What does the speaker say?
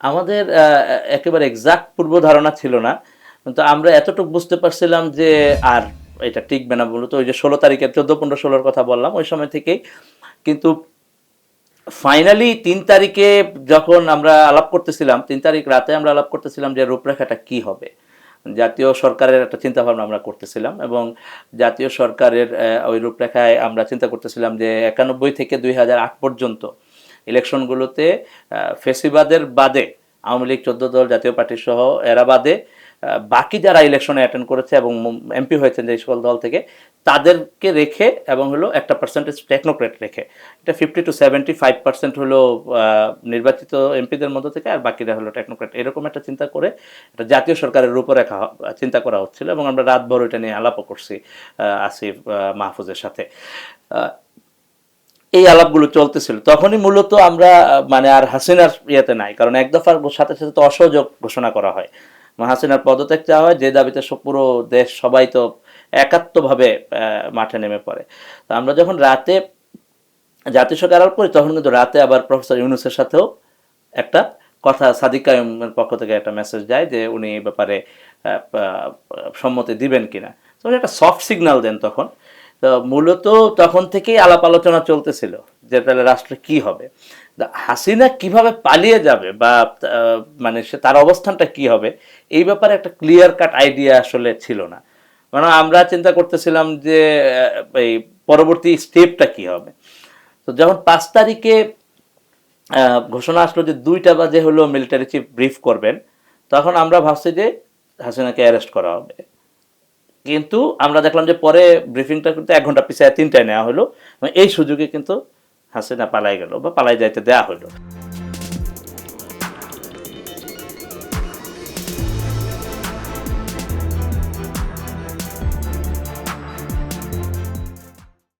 আমাদের একেবারে এক্সাক্ট পূর্ব ধারণা ছিল না, কিন্তু আমরা এতটুকু বুঝতে পারছিলাম যে আর এটা টিকবে না মূলত ওই যে ষোলো তারিখে, চোদ্দ পনেরো ষোলোর কথা বললাম, ওই সময় থেকেই। কিন্তু ফাইনালি তিন তারিখে যখন আমরা আলাপ করতেছিলাম, তিন তারিখ রাতে আমরা আলাপ করতেছিলাম যে রূপরেখাটা কি হবে। জাতীয় সরকারের একটা চিন্তা ভাবনা আমরা করতেছিলাম এবং জাতীয় সরকারের ওই রূপরেখায় আমরা চিন্তা করতেছিলাম যে একানব্বই থেকে দুই হাজার আট পর্যন্ত ইলেকশনগুলোতে ফেসিবাদের বাদে আওয়ামী লীগ চোদ্দ দল জাতীয় পার্টি সহ এরা বাদে বাকি যারা ইলেকশনে অ্যাটেন্ড করেছে এবং এমপি হয়েছেন যে সকল দল থেকে, তাদেরকে রেখে এবং হলো একটা পার্সেন্টেজ টেকনোক্রেট রেখে। এটা fifty two seventy five percent হলো নির্বাচিত এমপিদের মধ্যে থেকে আর বাকিরা হলো টেকনোক্রেট এরকম একটা চিন্তা করে একটা জাতীয় সরকারের রূপরেখা চিন্তা করা হচ্ছিল এবং আমরা রাতভর এটা নিয়ে আলাপও করছি আসিফ মাহফুজের সাথে। এই আলাপগুলো চলতেছিল। তখনই মূলত আমরা মানে আর হাসিনার ইয়েতে নাই, কারণ এক দফার সাথে সাথে তো অসহযোগ ঘোষণা করা হয়। হাসিনার পদত্যাগ চাওয়া হয়, যে দাবিতে পুরো দেশ সবাই তো একাত্মভাবে মাঠে নেমে পড়ে। তো আমরা যখন রাতে সরকার আলাপ করি, তখন কিন্তু রাতে আবার প্রফেসর ইউনুসের সাথেও একটা কথা, সাদিক কায়ুমের পক্ষ থেকে একটা মেসেজ যায় যে উনি এই ব্যাপারে সম্মতি দিবেন কিনা। তো একটা সফট সিগন্যাল দেন তখন। তো মূলত তখন থেকেই আলাপ আলোচনা চলতেছিল যে তাহলে রাষ্ট্র কি হবে। হাসিনা কীভাবে পালিয়ে যাবে বা মানে সে তার অবস্থানটা কি হবে, এই ব্যাপারে একটা ক্লিয়ার কাট আইডিয়া আসলে ছিল না। মানে আমরা চিন্তা করতেছিলাম যে এই পরবর্তী স্টেপটা কি হবে। তো যখন পাঁচ তারিখে ঘোষণা আসলো যে দুইটা বাজে হলো মিলিটারি চিফ ব্রিফ করবেন, তখন আমরা ভাবছি যে হাসিনাকে অ্যারেস্ট করা হবে। কিন্তু আমরা দেখলাম যে পরে ব্রিফিংটা কিন্তু এক ঘণ্টা পিছিয়ে তিনটায় নেওয়া হলো। এই সুযোগে কিন্তু হাসিনা পালাই গেল বা পালাই যাইতে দেওয়া হলো।